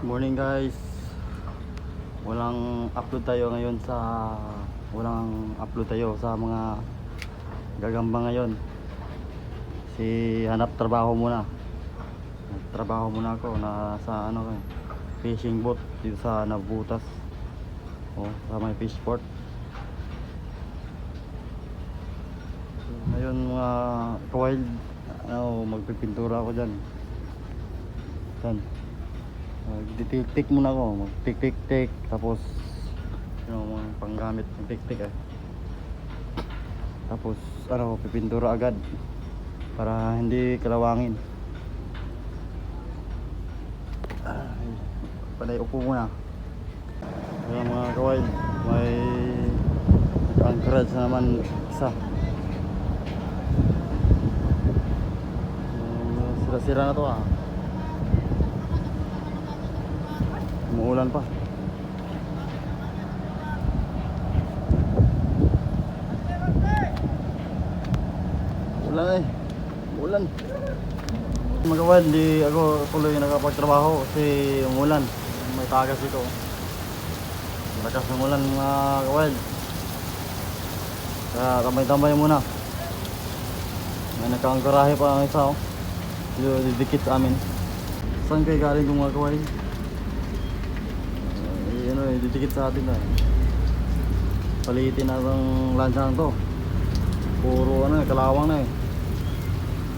Morning guys. Walang upload tayo ngayon sa walang upload tayo sa mga gagamba ngayon. Si hanap trabaho muna. Trabaho muna ako na sa ano fishing boat dito sa Nabutas. Oh, sa may fish port. Ngayon mga kawild, ano, magpipintura ako dyan. Yan. Mag-tik-tik muna ako. Mag-tik-tik-tik. Tapos, yung mga panggamit ng tik-tik eh. Tapos, ano, pipintura agad. Para hindi kalawangin. Ay, panay upo muna. Kaya mga kawain, may anchorage na naman isa. Sira-sira na to ah. Umuulan pa. Ulan eh. Umuulan. Magawan, di ako tuloy nakapagtrabaho kasi umulan. May tagas dito. Malakas ng ulan mga kawan. Kaya tambay-tambay muna. May nakaangkarahe pa ang isa oh. Didikit sa amin. Saan kayo galing kung mga kawan? Eh, ano eh, didikit sa atin na. Palitin na itong to. Puro ano eh, kalawang na eh.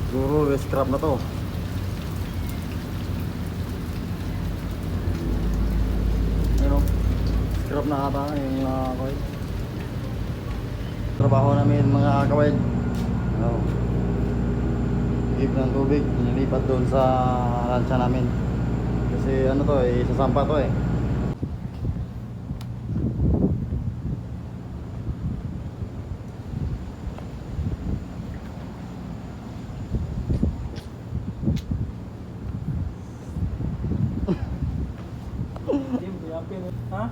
Siguro scrap na to. Ano? Scrap na ata yung mga kaway. Trabaho namin mga kaway. Ano? Give ng tubig, nilipat doon sa lancha namin. Kasi ano to eh, sasampa to eh. Ha?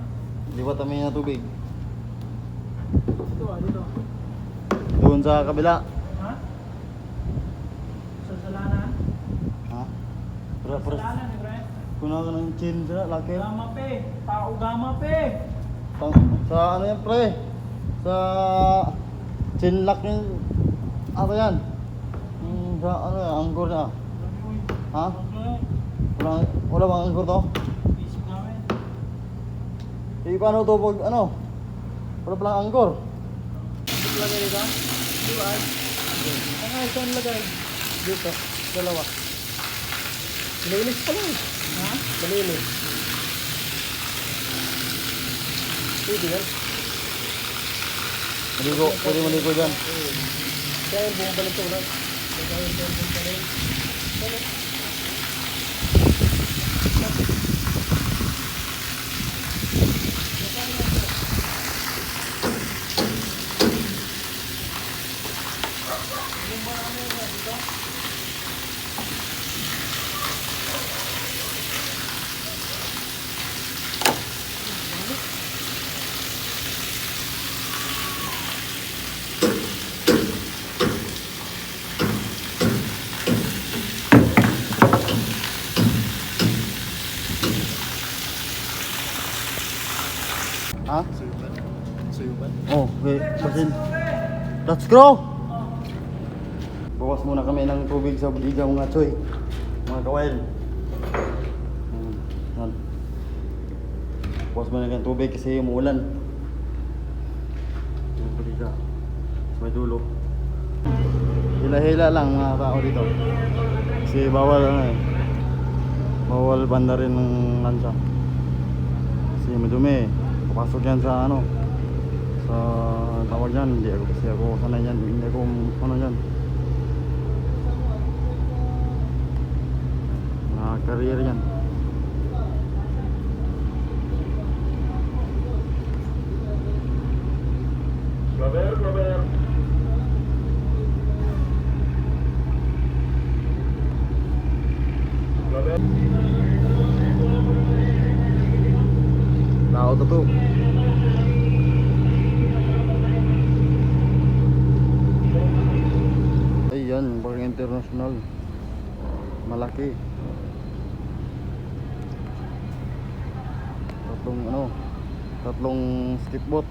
Lipat kami ng tubig. Dito ah, dito. Doon sa kabila. Ha? Sa salanan? Ha? Pero, pero, Salanan ni Brian. kuna ka ng chin sila, laki. Gama pe. Tao gama pe. Sa, sa ano yan pre? Sa chinlock yung ano yan? Yung sa ano yan, angkor na. Ha? Wala, wala bang angkor to? Eh paano to pag ano? Wala palang angkor. Lagay. Di ba? Ang ay, saan lagay? Dito, dalawa. Malinis pa lang. Ha? Malinis. Pwede yan. Maligo, pwede maligo dyan. Kaya yung buong balik ko lang. Kaya yung buong balik. Ha? Suyuban. 啊，水温，水温。哦，喂，小心。Let's go。Bawas muna kami ng tubig sa budiga mga choy. Mga kawail. Hmm, yan. Bawas muna ng tubig kasi umuulan. Yung budiga. Sa may dulo. Hila-hila lang mga tao dito. Kasi bawal ano eh. Bawal banda rin ng lansa. Kasi madumi eh. Papasok yan sa ano sa tawag yan, hindi ako kasi ako sanay yan, hindi ako ano yan mga career yan Graber, graber. Graber. tao to to Ayan, parang international malaki tatlong ano tatlong skip boat